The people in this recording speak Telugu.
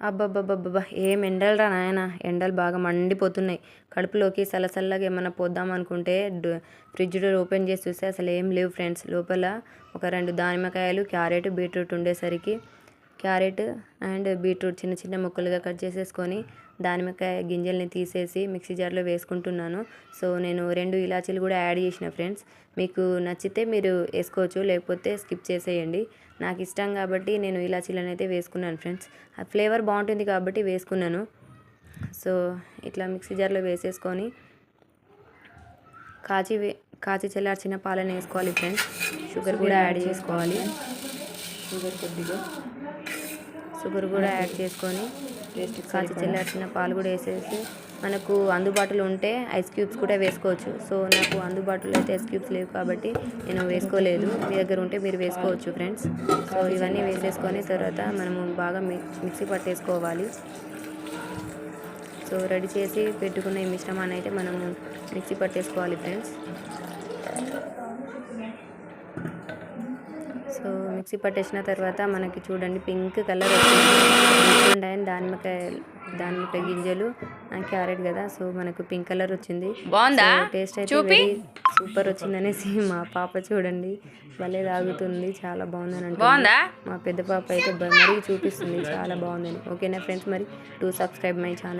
అబ్బబ్బబ్బబ్బా ఏం ఎండలురా నాయన. ఎండలు బాగా మండిపోతున్నాయి. కడుపులోకి సలసల్లగా ఏమన్నా పోద్దాం అనుకుంటే ఫ్రిడ్జ్ డోర్ ఓపెన్ చేసి చూస్తే అసలు ఏం లేవు ఫ్రెండ్స్. లోపల ఒక రెండు దానిమ్మకాయలు క్యారెట్ బీట్రూట్ ఉండేసరికి క్యారెట్ అండ్ బీట్రూట్ చిన్న చిన్న ముక్కలుగా కట్ చేసేసుకొని దానిమ్మకాయ గింజల్ని తీసేసి మిక్సీ జార్లో వేసుకుంటున్నాను. సో నేను రెండు ఇలాచీలు కూడా యాడ్ చేసిన ఫ్రెండ్స్. మీకు నచ్చితే మీరు వేసుకోవచ్చు లేకపోతే స్కిప్ చేసేయండి. నాకు ఇష్టం కాబట్టి నేను ఇలాచీలను అయితే వేసుకున్నాను ఫ్రెండ్స్. ఆ ఫ్లేవర్ బాగుంటుంది కాబట్టి వేసుకున్నాను. సో ఇట్లా మిక్సీ జార్లో వేసేసుకొని కాచి కాచి చల్లార్చిన పాలను వేసుకోవాలి ఫ్రెండ్స్. షుగర్ కూడా యాడ్ చేసుకోవాలి. షుగర్ కొద్దిగా. షుగర్ కూడా యాడ్ చేసుకొని కాచి చల్లార్చిన పాలు కూడా వేసేసి మనకు అందుబాటులో ఉంటే ఐస్ క్యూబ్స్ కూడా వేసుకోవచ్చు. సో నాకు అందుబాటులో అయితే ఐస్ క్యూబ్స్ లేవు కాబట్టి నేను వేసుకోలేదు. మీ దగ్గర ఉంటే మీరు వేసుకోవచ్చు ఫ్రెండ్స్. సో ఇవన్నీ వేసేసుకొని తర్వాత మనము బాగా మిక్సీ పట్టేసుకోవాలి. సో రెడీ చేసి పెట్టుకున్న ఈ మిశ్రమాన్ని అయితే మనము మిక్సీ పట్టేసుకోవాలి ఫ్రెండ్స్. సో మిక్సీ పట్టేసిన తర్వాత మనకి చూడండి పింక్ కలర్ వచ్చింది. అండ్ దానిమ్మకాయ దానిమ్మకాయ గింజలు క్యారెట్ కదా. సో మనకు పింక్ కలర్ వచ్చింది. బాగుందా? టేస్ట్ అయితే సూపర్ వచ్చిందనేసి మా పాప చూడండి. భలే తాగుతుంది చాలా బాగుందని బాగుందా? మా పెద్ద పాప అయితే మరీ చూపిస్తుంది చాలా బాగుందని. ఓకేనా ఫ్రెండ్స్? మరి టు సబ్స్క్రైబ్ మై ఛానల్.